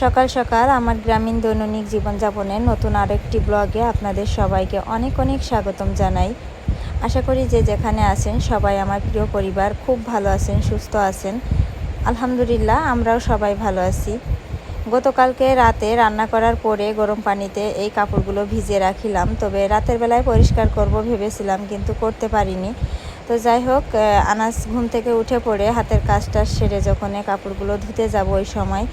সকাল সকাল আমার গ্রামীণ দৈনন্দিন জীবনযাপনের নতুন আরেকটি ব্লগে আপনাদের সবাইকে অনেক অনেক স্বাগতম জানাই। আশা করি যে যেখানে আছেন সবাই আমার প্রিয় পরিবার খুব ভালো আছেন, সুস্থ আছেন। আলহামদুলিল্লাহ, আমরাও সবাই ভালো আছি। গতকালকে রাতে রান্না করার পরে গরম পানিতে এই কাপড়গুলো ভিজিয়ে রাখিলাম, তবে রাতের বেলায় পরিষ্কার করব ভেবেছিলাম, কিন্তু করতে পারিনি। তো যাই হোক আনাস ঘুম থেকে উঠে পড়ে হাতের কাজটা সেরে যখন কাপড়গুলো ধুতে যাব ওই সময়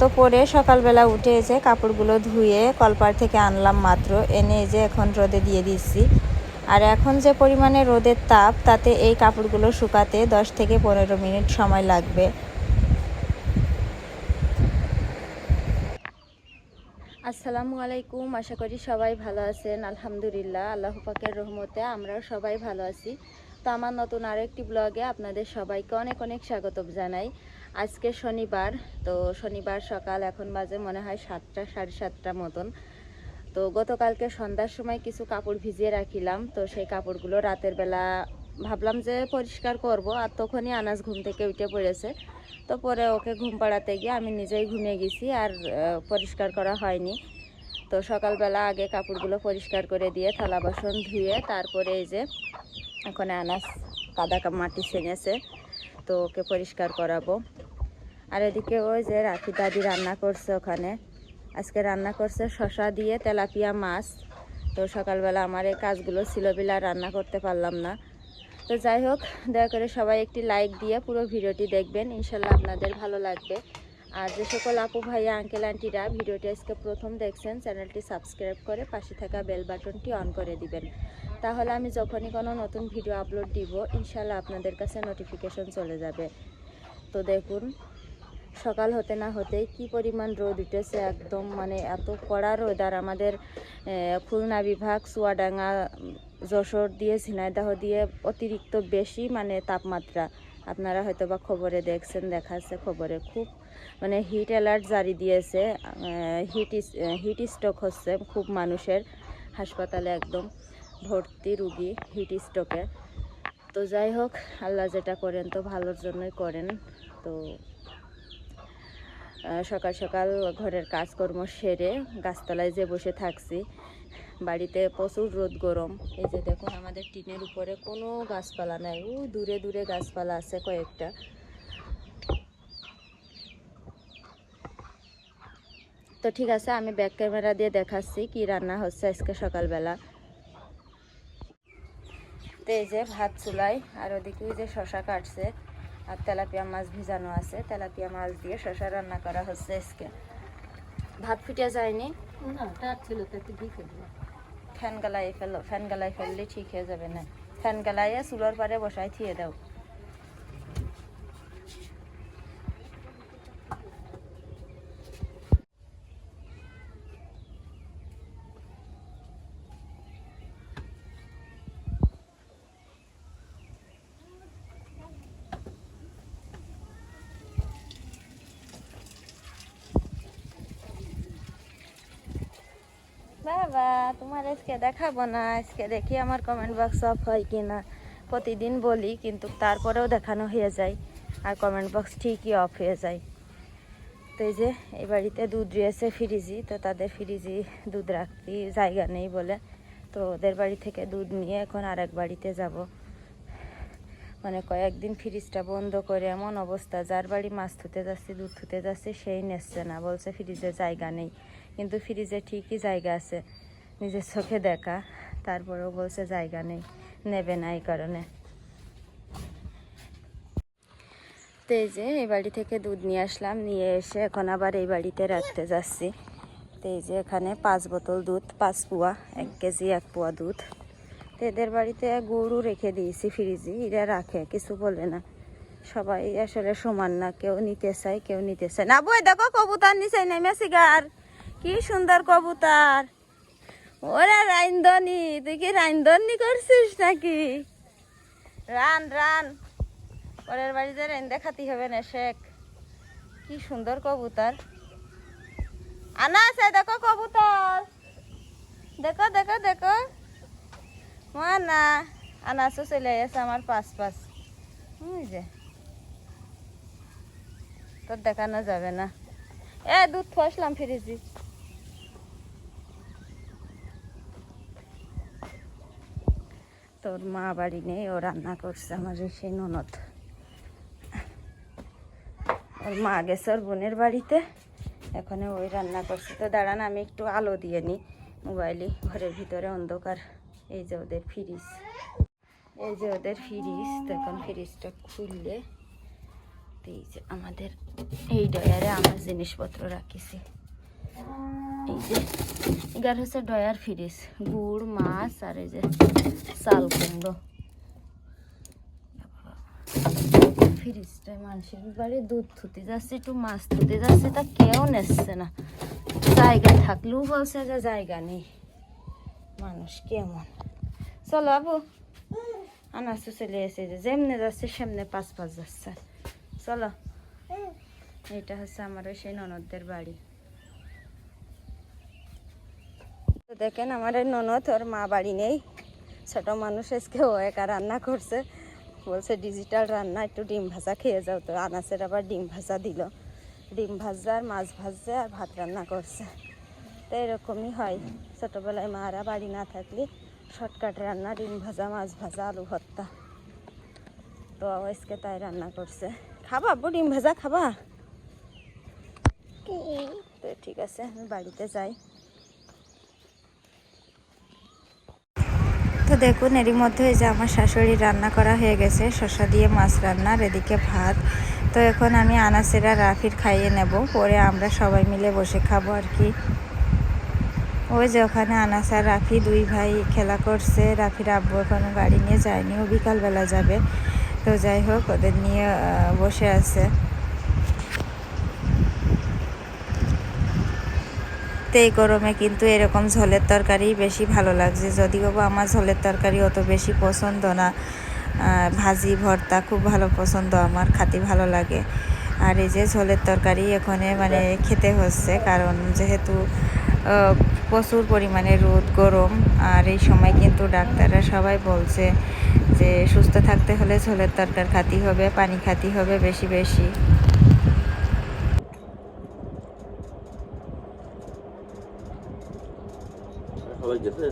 তো পরে সকালবেলা উঠে এসে কাপড়গুলো ধুয়ে কলপার থেকে আনলাম মাত্র। এনে যে এখন রোদে দিয়ে দিচ্ছি। আর এখন যে পরিমাণে রোদের তাপ, তাতে এই কাপড়গুলো শুকাতে দশ থেকে পনেরো মিনিট সময় লাগবে। আসসালামু আলাইকুম, আশা করি সবাই ভালো আছেন। আলহামদুলিল্লাহ, আল্লাহ পাকের রহমতে আমরাও সবাই ভালো আছি। তো আমার নতুন আরেকটি ব্লগে আপনাদের সবাইকে অনেক অনেক স্বাগত জানাই। আজকে শনিবার, তো শনিবার সকাল এখন বাজে মনে হয় সাতটা, সাড়ে সাতটা মতন। তো গতকালকে সন্ধ্যার সময় কিছু কাপড় ভিজিয়ে রাখিলাম, তো সেই কাপড়গুলো রাতের বেলা ভাবলাম যে পরিষ্কার করব, আর তখনই আনাজ ঘুম থেকে উঠে পড়েছে। তো পরে ওকে ঘুম পাড়াতে গিয়ে আমি নিজেই ঘুমিয়ে গেছি, আর পরিষ্কার করা হয়নি। তো সকালবেলা আগে কাপড়গুলো পরিষ্কার করে দিয়ে থালা বাসন ধুয়ে তারপরে এই যে এখন আনাজ কাদা মাটি ছেনেছে তো ওকে পরিষ্কার করাবো। আর এদিকে ওই যে রাখি দাদি রান্না করছে ওখানে। আজকে রান্না করছে শশা দিয়ে তেলাপিয়া মাছ। তো সকালবেলা আমার এই কাজগুলো ছিল বিলা রান্না করতে পারলাম না। তো যাই হোক, দয়া করে সবাই একটি লাইক দিয়ে পুরো ভিডিওটি দেখবেন। ইনশাল্লাহ আপনাদের ভালো লাগবে। আর যে সকল আপু ভাইয়া, আঙ্কেল, আন্টিরা ভিডিওটি আজকে প্রথম দেখছেন, চ্যানেলটি সাবস্ক্রাইব করে পাশে থাকা বেল বাটনটি অন করে দিবেন। তাহলে আমি যখনই কোনো নতুন ভিডিও আপলোড দিব, ইনশাল্লাহ আপনাদের কাছে নোটিফিকেশন চলে যাবে। তো দেখুন সকাল হতে না হতেই কি পরিমাণ রোদ উঠেছে একদম মানে এত কড়া রোদ। আর আমাদের খুলনা বিভাগ, চুয়াডাঙ্গা, যশোর দিয়ে, ঝিনাইদাহ দিয়ে অতিরিক্ত বেশি মানে তাপমাত্রা। আপনারা হয়তো বা খবরে দেখছেন, দেখাচ্ছে খবরে। খুব মানে হিট অ্যালার্ট জারি দিয়েছে হিট হিট স্ট্রোক হচ্ছে খুব মানুষের হাসপাতালে একদম ভর্তি রুগী হিট স্ট্রোকে তো যাই হোক, আল্লাহ যেটা করেন তো ভালোর জন্যই করেন। তো সকাল সকাল ঘরের কাজকর্ম সেরে গাছতলায় যে বসে থাকছি, বাড়িতে প্রচুর রোদ গরম। এই যে দেখুন, আমাদের টিনের উপরে কোনো গাছপালা নাই। ও দূরে দূরে গাছপালা আছে কয়েকটা। তো ঠিক আছে, আমি ব্যাক ক্যামেরা দিয়ে দেখাচ্ছি কি রান্না হচ্ছে আজকে সকালবেলা। তো এই যে ভাত চুলাই আর ওদিকে যে শশা কাটছে। আর তেলাপিয়া মাছ ভিজানো আছে। তেলাপিয়া মাছ দিয়ে শশা রান্না করা হচ্ছে আজকে। ভাত ফুটে যায়নি? ফ্যান গালাই ফেলো ফ্যান গালাই ফেললে ঠিক হয়ে যাবে না। ফ্যান গালাইয়ে চুলোর পারে বসাই থিয়ে দাও। বাবা, তোমার আজকে দেখাবো না, আজকে দেখি আমার কমেন্ট বক্স অফ হয় কি না প্রতিদিন বলি, কিন্তু তারপরেও দেখানো হয়ে যায়, আর কমেন্ট বক্স ঠিকই অফ হয়ে যায়। তো এই যে, এই বাড়িতে দুধ রয়েছে ফ্রিজি, তো তাদের ফ্রিজি দুধ রাখতে জায়গা নেই বলে। তো ওদের বাড়ি থেকে দুধ নিয়ে এখন আর এক বাড়িতে যাব। মানে কয়েকদিন ফ্রিজটা বন্ধ করে, এমন অবস্থা, যার বাড়ি মাছ ধুতে যাচ্ছে, দুধ ধুতে যাচ্ছে, সেই নেচ্ছে না, বলছে ফ্রিজে জায়গা নেই। কিন্তু ফ্রিজে ঠিকই জায়গা আছে। নিজের চোখে দেখা, তারপরেও বলছে জায়গা নেই, নেবে না এই কারণে। তো যে, এই বাড়ি থেকে দুধ নিয়ে আসলাম, নিয়ে এসে এখন আবার এই বাড়িতে রাখতে যাচ্ছি। তো যে, এখানে পাঁচ বোতল দুধ, পাঁচ পোয়া, এক কেজি এক পোয়া দুধ। তো এদের বাড়িতে গরু রেখে দিয়েছি ফ্রিজি, এরা রাখে, কিছু বলে না। সবাই আসলে সমান না, কেউ নিতে চায়, কেউ নিতে চায় না। বই দেখো, কবুতর নিচে নেমেছি গার কি সুন্দর কবুতর। ওরা রাইন্দনি তুই কি রাইন্দনি করছিস নাকি? রান রান। পরের বাড়িতে রাইন দেখাতে হবে না, শেখ। কি সুন্দর কবুতর। আনা আছে, দেখো কবুতর। দেখো দেখো দেখো। না আনাসও চলে আসে আমার পাশ পাশ। যে। তোর দেখানো যাবে না। এ, দুধ তো আসলাম ফিরেছি তোর মা বাড়ি নেই, ও রান্না করছে আমার সেই ননদ। ওর মা গেছে ওর বোনের বাড়িতে, এখানে ওই রান্না করছে। তো দাঁড়ান, আমি একটু আলো দিয়ে নিই মোবাইলে, ঘরের ভিতরে অন্ধকার। এই যে ওদের ফ্রিজ এই যে ওদের ফ্রিজ তো এখন ফ্রিজটা খুললে এই যে আমাদের, এই ডয়ারে আমার জিনিসপত্র রাখিছি। এই যে, এগার হচ্ছে ডয়ার ফ্রিজ গুড়, মাছ আর এই যে চাল কুমড়ো। ফ্রিজটা মানুষের বাড়ি দুধ থুতে যাচ্ছে, একটু মাছ থুতে যাচ্ছে, তা কেউ নেচ্ছে না। জায়গা থাকলেও বলছে যে জায়গা নেই। মানুষ কেমন? চলো আবু আনাসু চলে এসে যে যেমনে যাচ্ছে সেমনে পাঁচ পাঁচ যাচ্ছে। চলো, এটা হচ্ছে আমার সেই ননদদের বাড়ি। দেখেন আমার ননদ ওর মা বাড়ি নেই। ছোট মানুষ আজকে ও একা রান্না করছে। বলছে ডিজিটাল রান্না একটু ডিম ভাজা খেয়ে যাও। তো আনাসের আবার ডিম ভাজা দিল। ডিম ভাজা আর মাছ ভাজছে আর ভাত রান্না করছে। তো এরকমই হয়। ছোটোবেলায় মারা বাড়ি না থাকলে শর্টকাট রান্না ডিম ভাজা মাছ ভাজা আলু ভর্তা। তো আজকে তাই রান্না করছে। খাবা আব্বু ডিম ভাজা খাবা? তো ঠিক আছে আমি বাড়িতে যাই। তো দেখুন, এরই মধ্যে যে আমার শাশুড়ি রান্না করা হয়ে গেছে। শসা দিয়ে মাছ রান্নার এদিকে ভাত। তো এখন আমি আনাসেরা রাফির খাইয়ে নেব। পরে আমরা সবাই মিলে বসে খাব আর কি। ওই যে ওখানে আনাস আর রাফি দুই ভাই খেলা করছে। রাফির আব্বু এখনও গাড়ি নিয়ে যায়নি। ও বিকালবেলা যাবে। তো যাই হোক, ওদের নিয়ে বসে আছে। তো এই গরমে কিন্তু এরকম ঝোলের তরকারি বেশি ভালো লাগছে। যদিও বা আমার ঝোলের তরকারি অত বেশি পছন্দ না ভাজি ভর্তা খুব ভালো পছন্দ আমার খাতে ভালো লাগে। আর এই যে ঝোলের তরকারি এখানে মানে খেতে হচ্ছে কারণ যেহেতু প্রচুর পরিমাণে রোদ গরম আর এই সময় কিন্তু ডাক্তাররা সবাই বলছে যে সুস্থ থাকতে হলে ঝোলের তরকার খাতি হবে পানি খাতি হবে বেশি বেশি। সবাই গেছে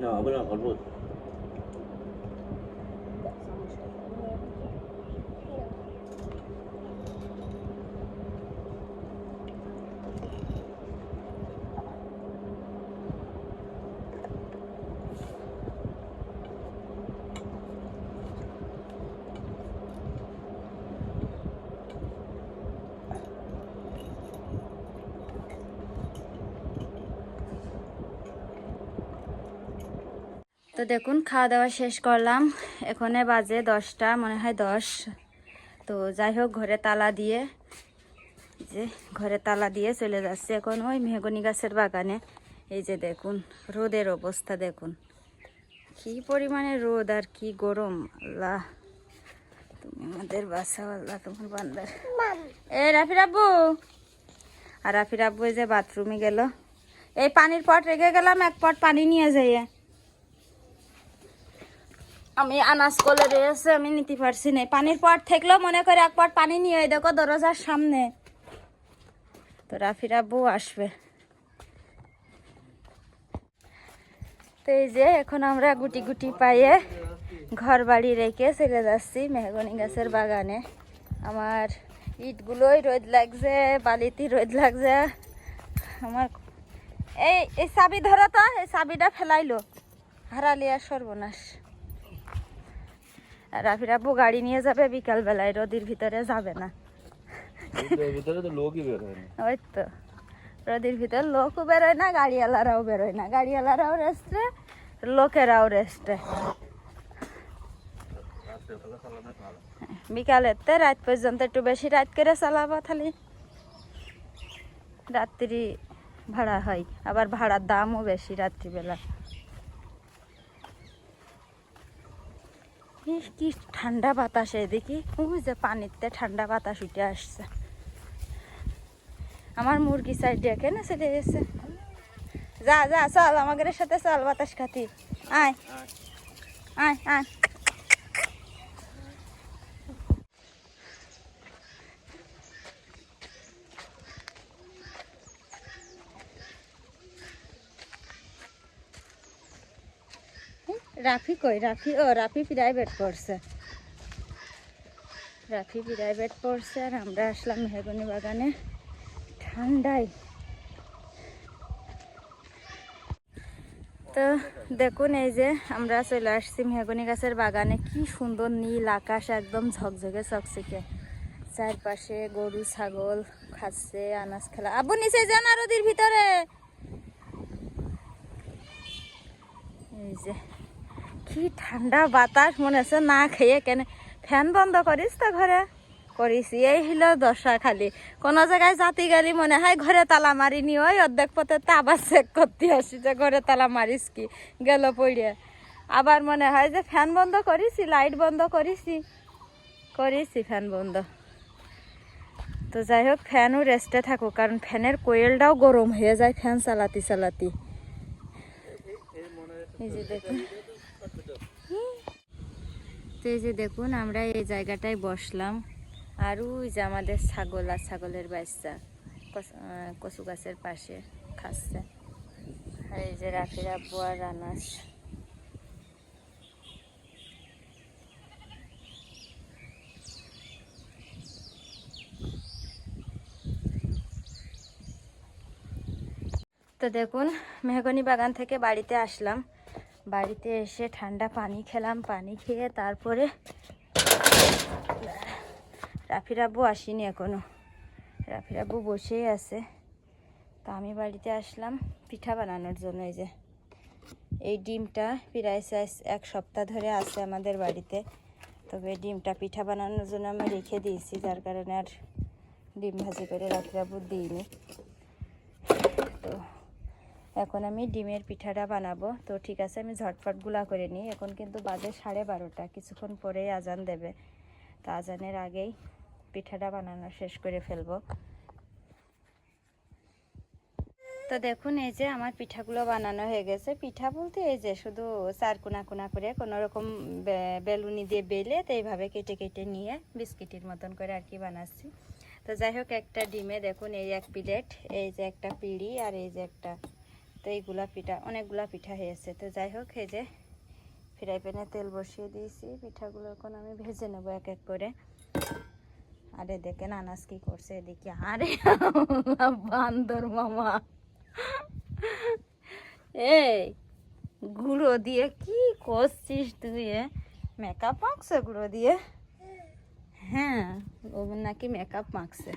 না হবে না অল্প তো দেখুন, খাওয়া দাওয়া শেষ করলাম। এখানে বাজে দশটা, মনে হয় দশ। তো যাই হোক, ঘরে তালা দিয়ে, যে ঘরে তালা দিয়ে চলে যাচ্ছে এখন ওই মেহগনি গাছের বাগানে। এই যে দেখুন, রোদের অবস্থা দেখুন। কি পরিমাণে রোদ আর কি গরম, আল্লাহ। তুমি আমাদের বাসা আল্লাহ তোমার বান্দার। এ রাফির আব্বু! আর রাফি আব্বু এই যে বাথরুমে গেল। এই পানির পট রেখে গেলাম, এক পট পানি নিয়ে যাইয়ে। আমি আনাজ কলে রয়েছে আমি নিতে পারছি না পানির পট থাকলেও মনে করে এক পট পানি নিয়ে দেখো দরজার সামনে। তো রাফির বউ আসবে। তো এই যে, এখন আমরা গুটি গুটি পাইয়ে ঘর বাড়ি রেখে চলে যাচ্ছি মেহগনি গাছের বাগানে। আমার ইটগুলোই রোদ লাগছে, বালিতে রোদ লাগছে। আমার এই এই চাবি ধরো তো, এই চাবিটা ফেলাইলো। হারালি আর সর্বনাশ। রাফির আব্বু গাড়ি নিয়ে যাবে বিকাল বেলায় রোদির ভিতরে যাবে না। ভিতরে তো লোকই বের হয় ওই তো। রোদির ভিতর লোকও বেরোয় না গাড়িওয়ালারাও বেরোয় না। গাড়িওয়ালারাও রেস্টে লোকেরাও রেস্টে বিকালেতে রাত পর্যন্ত একটু বেশি রাত করে চালাবো তাহলে। রাত্রি ভাড়া হয় আবার ভাড়ার দামও বেশি রাত্রিবেলা। ইস, কি ঠান্ডা বাতাস এদিকে ওই যে পানিতে ঠান্ডা বাতাস উঠে আসছে। আমার মুরগি সাইড ডেকে না চলে গেছে? যা যা চল আমাদের সাথে চল বাতাস খাতি। আয়। আয় আয়। রাফি কই? রাফি, ও, রাফি প্রাইভেট পড়ছে। রাফি প্রাইভেট পড়ছে আর আমরা আসলাম মেহগনি বাগানে ঠান্ডায়। তো দেখুন এই যে আমরা চলে আসছি মেহগনি গাছের বাগানে। কি সুন্দর নীল আকাশ, একদম ঝকঝকে চকচকে চারপাশে গরু, ছাগল খাচ্ছে, আনাজ খেলা। আব্বু, নিচে যান আর ওদের ভিতরে। এই যে কি ঠান্ডা বাতাস, মনে হচ্ছে না খেয়ে কেন। ফ্যান বন্ধ করিস তো ঘরে করিস এই হইল দশা খালি। কোন জায়গায় জাতি গাড়ি মনে হয় ঘরে তালা মারিনি ওই অর্ধেক পথে তা আবার চেক করতে আসি যে ঘরে তালা মারিস কি? গেল পড়ে আবার মনে হয় যে ফ্যান বন্ধ করিছি লাইট বন্ধ করিছি করিছি ফ্যান বন্ধ। তো যাই হোক ফ্যানও রেস্টে থাকুক কারণ ফ্যানের কোয়েলটাও গরম হয়ে যায় ফ্যান চালাতি চালাতি এই দেখুন। তো এই যে দেখুন, আমরা এই জায়গাটায় বসলাম। আর ওই যে আমাদের ছাগল আর ছাগলের বাচ্চা কচু গাছের পাশে খাচ্ছে। আর এই যে রাফির আব্বু আর রানাস। তো দেখুন, মেহগনি বাগান থেকে বাড়িতে আসলাম। বাড়িতে এসে ঠান্ডা পানি খেলাম, পানি খেয়ে তারপরে রাফির আব্বু আসেনি এখনও। রাফির আব্বু বসেই আছে। তা আমি বাড়িতে আসলাম পিঠা বানানোর জন্য এই যে। এই ডিমটা প্রায় এক সপ্তাহ ধরে আছে আমাদের বাড়িতে। তবে ডিমটা পিঠা বানানোর জন্য আমি রেখে দিয়েছি, যার কারণে আর ডিম ভাজি করে রাফির আব্বু দিইনি। তো এখন আমি ডিমের পিঠাটা বানাবো। তো ঠিক আছে, আমি ঝটফটগুলা করে নিই। এখন কিন্তু বাজে সাড়ে বারোটা। কিছুক্ষণ পরেই আজান দেবে। তো আজানের আগেই পিঠাটা বানানো শেষ করে ফেলব। তো দেখুন, এই যে আমার পিঠাগুলো বানানো হয়ে গেছে। পিঠা বলতে এই যে শুধু চার কোনা কোনা করে কোনো রকম বেলুনি দিয়ে বেলে তো এইভাবে কেটে কেটে নিয়ে বিস্কিটের মতন করে আর কি বানাচ্ছি। তো যাই হোক, একটা ডিমে দেখুন, এই এক প্লেট, এই যে একটা পিড়ি আর এই যে একটা তো এইগুলা পিঠা অনেকগুলা পিঠা হয়েছে তো যাই হোক, এই যে ফ্রাই প্যানে তেল বসিয়ে দিয়েছি। পিঠাগুলো এখন আমি ভেজে নেব এক এক করে। আরে দেখেন আনাজ কি করছে এদিকে। আরে বান্দর মামা। এই, গুঁড়ো দিয়ে কি করছিস তুই মেকআপ মাখছে গুঁড়ো দিয়ে? হ্যাঁ ও নাকি মেকআপ মাখছে।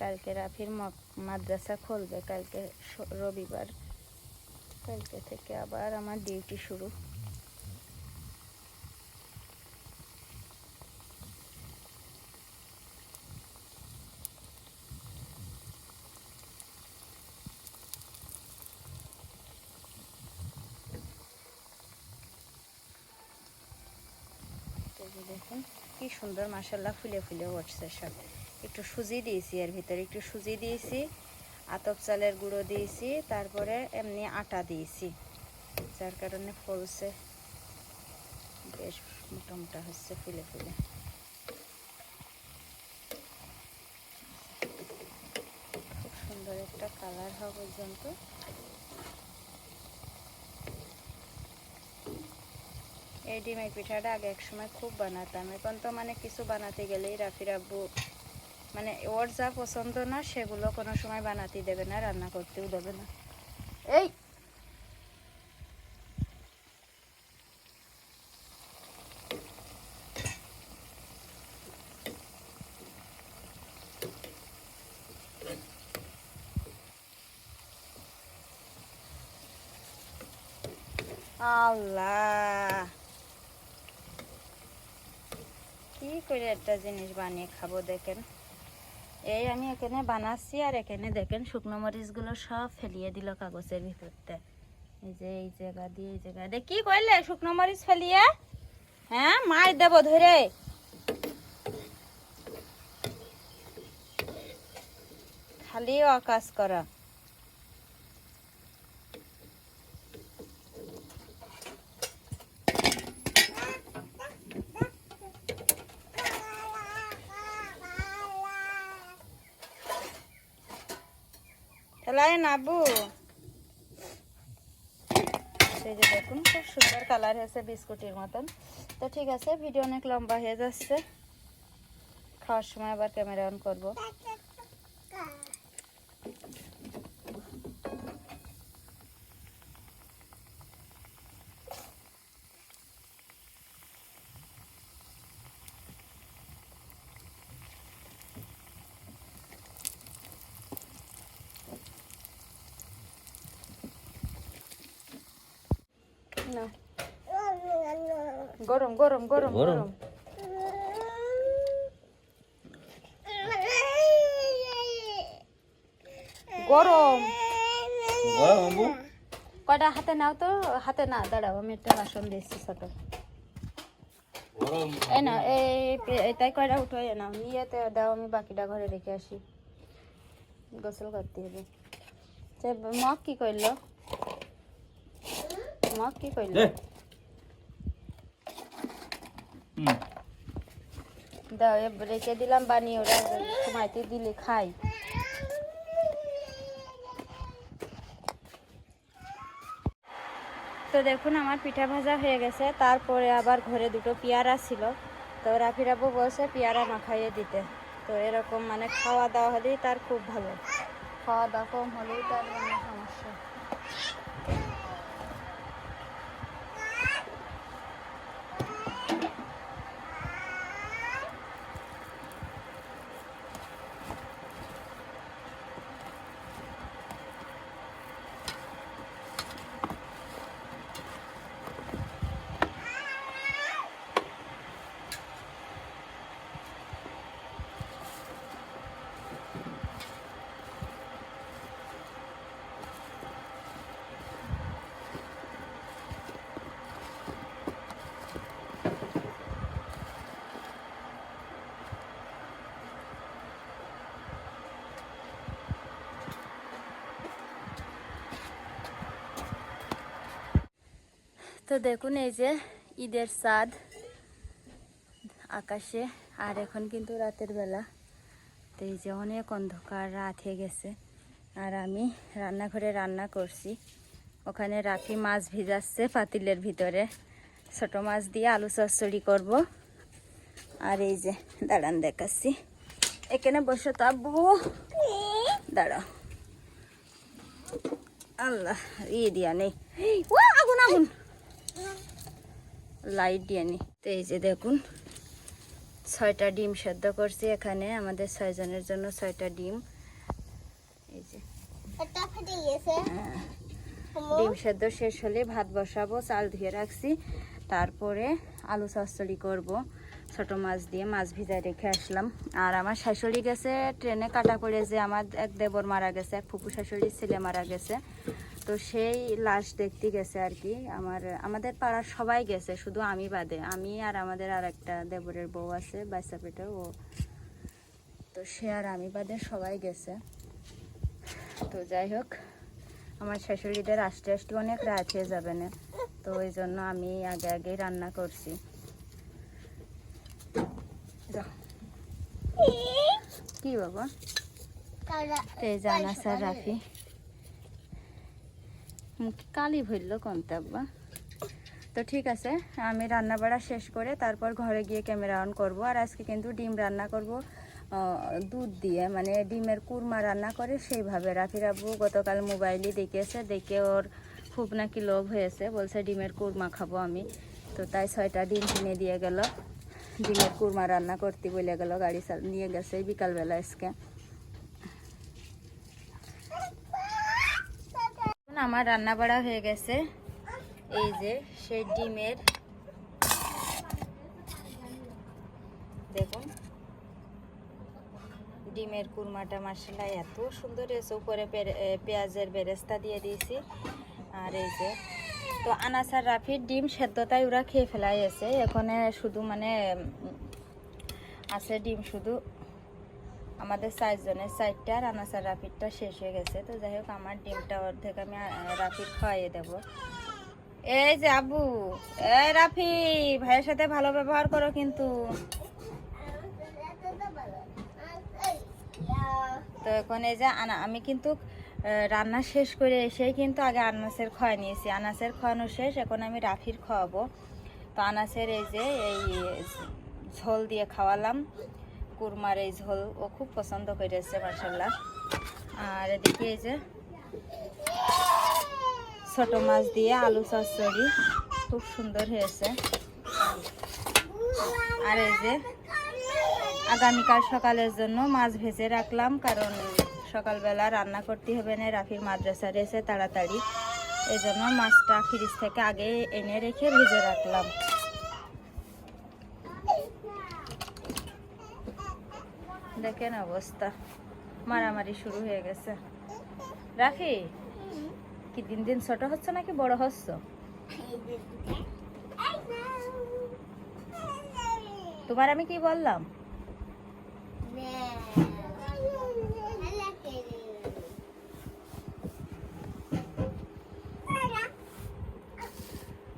কালকে রাফির মাদ্রাসা খুলবে কালকে রবিবার। কালকে থেকে আবার আমার ডিউটি শুরু। দেখুন, কি সুন্দর মাসাল্লাহ ফুলে ফুলে উঠছে সব। একটু সুজি দিয়েছি এর ভিতরে, একটু সুজি দিয়েছি, আতপ চালের গুঁড়ো দিয়েছি, তারপরে এমনি আটা দিয়েছি। যার কারণে ফলছে, বেশ মোটা মোটা হচ্ছে ফুলে ফুলে। খুব সুন্দর একটা কালার হওয়া পর্যন্ত। এই ডিমের পিঠাটা আগে এক সময় খুব বানাতাম, এখন তো মানে কিছু বানাতে গেলেই রাফির আব্বু মানে ওর যা পছন্দ না, সেগুলো কোনো সময় বানাতে দেবে না, রান্না করতেও দেবে না। এই! আল্লাহ! কি করে একটা জিনিস বানিয়ে খাব দেখেন? এই আমি এখানে বানাচ্ছি আর এখানে দেখেন শুকনো মরিচগুলো সব ফেলিয়ে দিল কাগজের ভিতরতে। এই যে, এই জায়গা দিয়ে, এই জায়গা। দিয়ে কি করলে শুকনো মরিচ ফেলিয়ে? হ্যাঁ মার দেব ধরে। খালি অকাজ করা। খেলায় নাবু। সেই যে দেখুন, খুব সুন্দর কালার হয়েছে বিস্কুটের মতন। তো ঠিক আছে, ভিডিও অনেক লম্বা হয়ে যাচ্ছে। খাওয়ার সময় আবার ক্যামেরা অন করব। না। গরম গরম গরম গরম? গরম। গরম। কয়টা হাতে নাও তো? হাতে না দাঁড়াও আমি একটা বাসন দিচ্ছি ছোট। এই না এই এটাই কয়টা উঠো নাও। নিয়েতে দাও আমি বাকিটা ঘরে রেখে আসি। গোসল করতে হবে। মগ কি করল? কি দাও রেখে দিলাম বানিয়ে ওরা সময়তে দিলে খাই তো দেখুন আমার পিঠা ভাজা হয়ে গেছে। তারপরে আবার ঘরে দুটো পেয়ারা ছিল। তো রাফিরাবু বলছে পেয়ারা মাখাইয়ে দিতে। তো এরকম মানে খাওয়া দাওয়া হলেই তার খুব ভালো। খাওয়া দাওয়া কম হলেই তার মানে তো দেখুন, এই যে ঈদের চাঁদ আকাশে, আর এখন কিন্তু রাতের বেলা। তো এই যে অনেক অন্ধকার, রাত হয়ে গেছে। আর আমি রান্নাঘরে রান্না করছি। ওখানে রাখি মাছ ভিজাচ্ছে পাতিলের ভিতরে। ছোট মাছ দিয়ে আলু চচ্চড়ি করব। আর এই যে দাঁড়ান দেখাচ্ছি। এখানে বসে তো আব্বু। দাঁড়াও। আল্লাহ ইয়ে দিয়া নেই। আগুন আগুন। লাইট দিয়ে নি। তো এই যে দেখুন, ছয়টা ডিম সেদ্ধ করছি এখানে। আমাদের ছয়জনের জন্য ছয়টা ডিম। এই যে। হ্যাঁ। ডিম সেদ্ধ শেষ হলে ভাত বসাবো, চাল ধুয়ে রাখছি। তারপরে আলু চচ্চড়ি করব। ছোট মাছ দিয়ে মাছ ভিজায় রেখে আসলাম। আর আমার শাশুড়ি গেছে ট্রেনে কাটা পড়ে যে আমার এক দেবর মারা গেছে, এক ফুপু শাশুড়ির ছেলে মারা গেছে। তো সেই লাশ দেখতে গেছে আর কি। আমার, আমাদের পাড়ার সবাই গেছে, শুধু আমি বাদে। আমি আর আমাদের আর একটা দেবরের বউ আছে বাচ্চা পেটে, ও। তো সে আর আমি বাদে সবাই গেছে। তো যাই হোক, আমার শাশুড়িদের আসতে আসতে অনেক রাত হয়ে যাবে না। তো ওই জন্য আমি আগে আগে রান্না করছি যাও। কি বাবা? তো এই যে রাফি মুখ কালি ভরল আব্বা। তো ঠিক আছে আমি রান্না বাড়া শেষ করে তারপর ঘরে গিয়ে ক্যামেরা অন করব। আর আজকে কিন্তু ডিম রান্না করব দুধ দিয়ে। মানে ডিমের কুরমা রান্না করে সেইভাবে। রাফি রাবু গতকাল মোবাইলে দেখেছে দেখে ওর খুব নাকি লোভ হয়েছে। বলছে ডিমের কুরমা খাব আমি। তো তাই ছয়টা ডিম কিনে দিয়ে গেল। ডিমের কুরমা রান্না করতে বলে গেল, গাড়ি নিয়ে গেছে বিকালবেলা আজকে। আমার রান্না বাড়া হয়ে গেছে। এই যে, সেই ডিমের দেখুন। ডিমের কুরমাটা মাসালা এত সুন্দর হয়েছে। উপরে পেরে- পেঁয়াজের বেরেস্তা দিয়ে দিয়েছি। আর এই যে তো আনাস আর রাফির ডিম সেদ্ধটাই ওরা খেয়ে ফেলাই আছে। এখানে শুধু মানে আছে ডিম শুধু। আমাদের চারজনের চারটা আর আনাস আর রাফিরটা শেষ হয়ে গেছে। তো যাই হোক, আমার ডিমটা অর্ধেক আমি রাফির খাওয়াইয়ে দেবো। এই যে আবু, এই রাফি, ভাইয়ের সাথে ভালো ব্যবহার করো কিন্তু। তো এখন এই যে আনা, আমি কিন্তু রান্না শেষ করে এসেই কিন্তু আগে আনাসের খাওয়া নিয়েছি। আনাসের খাওয়ানো শেষ, এখন আমি রাফির খাওয়াবো তো আনাসের এই যে, এই ঝোল দিয়ে খাওয়ালাম, কুরমার এই ঝোল, ও খুব পছন্দ করেছে মার্শাল্লাহ আর এদিকে এই যে, ছোট মাছ দিয়ে আলু চচ্চড়ি, খুব সুন্দর হয়েছে। আর এই যে, আগামীকাল সকালের জন্য মাছ ভেজে রাখলাম, কারণ সকালবেলা রান্না করতে হবে না, রাফির মাদ্রাসা রয়েছে তাড়াতাড়ি। এই জন্য মাছটা ফ্রিজ থেকে আগে এনে রেখে ভেজে রাখলাম। দেখেন অবস্থা, মারামারি শুরু হয়ে গেছে। রাখি কি দিন দিন ছোট হচ্ছে নাকি বড় হচ্ছে? তোমার আমি কি বললাম?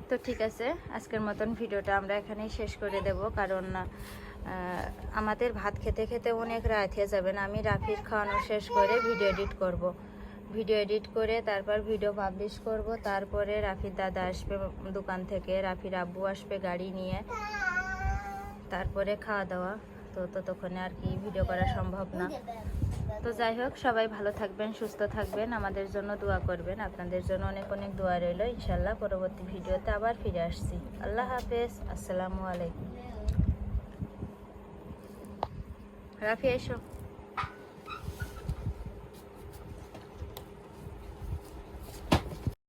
তো ঠিক আছে, আজকের মতন ভিডিওটা আমরা এখানেই শেষ করে দেব। কারণ আমাদের ভাত খেতে খেতে অনেক রাত হয়ে যাবে না, আমি রাফির খাওয়ানো শেষ করে ভিডিও এডিট করব। ভিডিও এডিট করে তারপর ভিডিও পাবলিশ করব, তারপরে রাফির দাদা আসবে দোকান থেকে, রাফির আব্বু আসবে গাড়ি নিয়ে, তারপরে খাওয়া দাওয়া। তো ততক্ষণে আর কি ভিডিও করা সম্ভব না। তো যাই হোক, সবাই ভালো থাকবেন, সুস্থ থাকবেন, আমাদের জন্য দোয়া করবেন। আপনাদের জন্য অনেক অনেক দোয়া রইল। ইনশাল্লাহ পরবর্তী ভিডিওতে আবার ফিরে আসছি। আল্লাহ হাফেজ। আসসালামু আলাইকুম। রাফি, এসো।